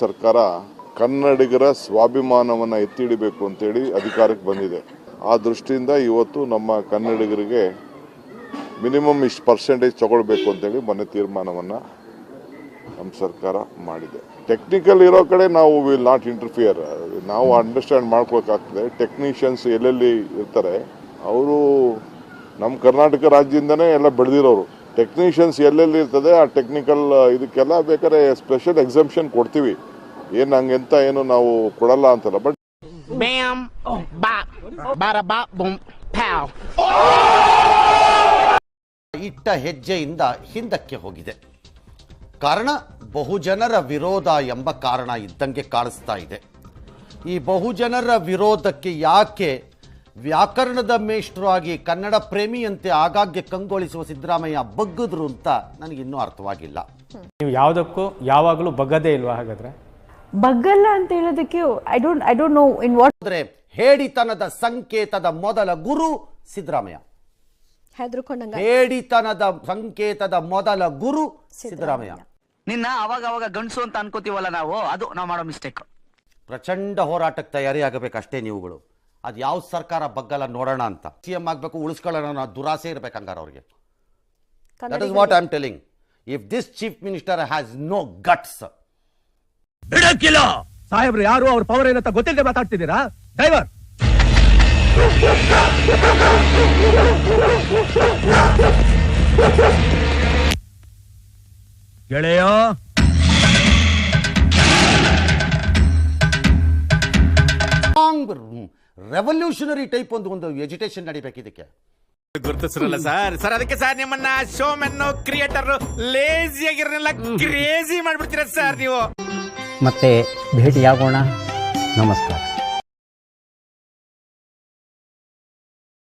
ಸರ್ಕಾರ ಕನ್ನಡಿಗರ ಸ್ವಾಭಿಮಾನವನ್ನು ಎತ್ತಿ ಹಿಡಿಬೇಕು ಅಂತೇಳಿ ಅಧಿಕಾರಕ್ಕೆ ಬಂದಿದೆ. ಆ ದೃಷ್ಟಿಯಿಂದ ಇವತ್ತು ನಮ್ಮ ಕನ್ನಡಿಗರಿಗೆ ಮಿನಿಮಮ್ ಇಷ್ಟು ಪರ್ಸೆಂಟೇಜ್ ತಗೊಳ್ಬೇಕು ಅಂತೇಳಿ ಮೊನ್ನೆ ತೀರ್ಮಾನವನ್ನು ನಮ್ಮ ಸರ್ಕಾರ ಮಾಡಿದೆ. ಟೆಕ್ನಿಕಲ್ ಇರೋ ಕಡೆ ನಾವು ವಿಲ್ ನಾಟ್ ಇಂಟರ್ಫಿಯರ್ ನಾವು ಅಂಡರ್ಸ್ಟ್ಯಾಂಡ್ ಮಾಡ್ಕೋಬೇಕಾಗ್ತದೆ ಟೆಕ್ನಿಷಿಯನ್ಸ್ ಎಲ್ಲೆಲ್ಲಿ ಇರ್ತಾರೆ, ಅವರು ನಮ್ಮ ಕರ್ನಾಟಕ ರಾಜ್ಯದಿಂದನೇ ಎಲ್ಲ ಬೆಳೆದಿರೋರು. ಟೆಕ್ನಿಷಿಯನ್ಸ್ ಎಲ್ಲೆಲ್ಲಿ ಇರ್ತದೆ ಆ ಟೆಕ್ನಿಕಲ್ ಇದಕ್ಕೆಲ್ಲ ಬೇಕಾದ್ರೆ ಸ್ಪೆಷಲ್ ಎಕ್ಸಂಪ್ಷನ್ ಕೊಡ್ತೀವಿ. ಏನು ಹಂಗೆಂತ ಏನು ನಾವು ಕೊಡಲ್ಲ ಅಂತಲ್ಲ ಬಟ್. ಇಟ್ಟ ಹೆಜ್ಜೆಯಿಂದ ಹಿಂದಕ್ಕೆ ಹೋಗಿದೆ. ಕಾರಣ ಬಹುಜನರ ವಿರೋಧ ಎಂಬ ಕಾರಣ ಇದ್ದಂಗೆ ಕಾಣಿಸ್ತಾ ಇದೆ. ಈ ಬಹುಜನರ ವಿರೋಧಕ್ಕೆ ಯಾಕೆ ವ್ಯಾಕರಣದ ಮೇಷ್ಟ್ರು ಆಗಿ ಕನ್ನಡ ಪ್ರೇಮಿಯಂತೆ ಆಗಾಗ್ಗೆ ಕಂಗೊಳಿಸುವ ಸಿದ್ದರಾಮಯ್ಯ ಬಗ್ಗದ್ರು ಅಂತ ನನಗಿನ್ನೂ ಅರ್ಥವಾಗಿಲ್ಲ. ನೀವು ಯಾವುದಕ್ಕೂ ಯಾವಾಗಲೂ ಬಗ್ಗದೇ ಇಲ್ವಾ ಹಾಗಾದ್ರೆ? ಬಗ್ಗಲ್ಲ ಅಂತ ಹೇಳೋದಕ್ಕೆ I don't I don't know in what ಅಂದ್ರೆ ಹೇಡಿತನದ ಸಂಕೇತದ ಮೊದಲ ಗುರು ಸಿದ್ದರಾಮಯ್ಯ. ಹೆದರ್ಕೊಂಡಂಗ. ಹೇಡಿತನದ ಸಂಕೇತದ ಮೊದಲ ಗುರು ಸಿದ್ದರಾಮಯ್ಯ. ನಿನ್ನ ಅವಾಗ ಅವಾಗ ಗಂಡಸು ಅಂತ ಅನ್ಕೋತೀವಲ್ಲ ನಾವು ಅದು ನಾವು ಮಾಡೋ ಮಿಸ್ಟೇಕ್ ಪ್ರಚಂಡ ಹೋರಾಟಕ್ಕೆ ತಯಾರಿ ಅಷ್ಟೇ ನೀವುಗಳು. ಅದು ಯಾವ ಸರ್ಕಾರ ಬಗ್ಗಲ್ಲ ನೋಡೋಣ ಅಂತ. ಸಿ ಎಂ ಆಗಬೇಕು ಉಳಿಸ್ಕೊಳ್ಳೋಣ ಅನ್ನೋ ದುರಾಸೆ ಇರಬೇಕು ಹಂಗಾರೆ ಅವ್ರಿಗೆ. That is what I am telling if this chief minister has no guts ಬಿಡಕ್ಕಿಲ್ಲ ಸಾಹೇಬ್ರು ಯಾರು ಅವ್ರ ಪವರ್ ಏನಂತ ಗೊತ್ತಿಲ್ಲದೆ ಮಾತಾಡ್ತಿದ್ದೀರಾ? ಡ್ರೈವರ್ ಗೆಳೆಯ ರೆವಲ್ಯೂಷನರಿ ಟೈಪ್ ಒಂದು ಒಂದು ಎಜುಟೇಷನ್ ನಡಿಬೇಕು ಇದಕ್ಕೆ. ಗುರುತಿಸಿರಲ್ಲ ಸರ್. ಸರ್ ಅದಕ್ಕೆ ಸರ್ ನಿಮ್ಮನ್ನ ಶೋ ಮೆನ್ನು ಕ್ರಿಯೇಟರ್ ಲೇಜಿ ಆಗಿರಲ್ಲ ಕ್ರೇಜಿ ಮಾಡ್ಬಿಡ್ತೀರ ಸರ್ ನೀವು? ಮತ್ತೆ ಭೇಟಿಯಾಗೋಣ. ನಮಸ್ಕಾರ.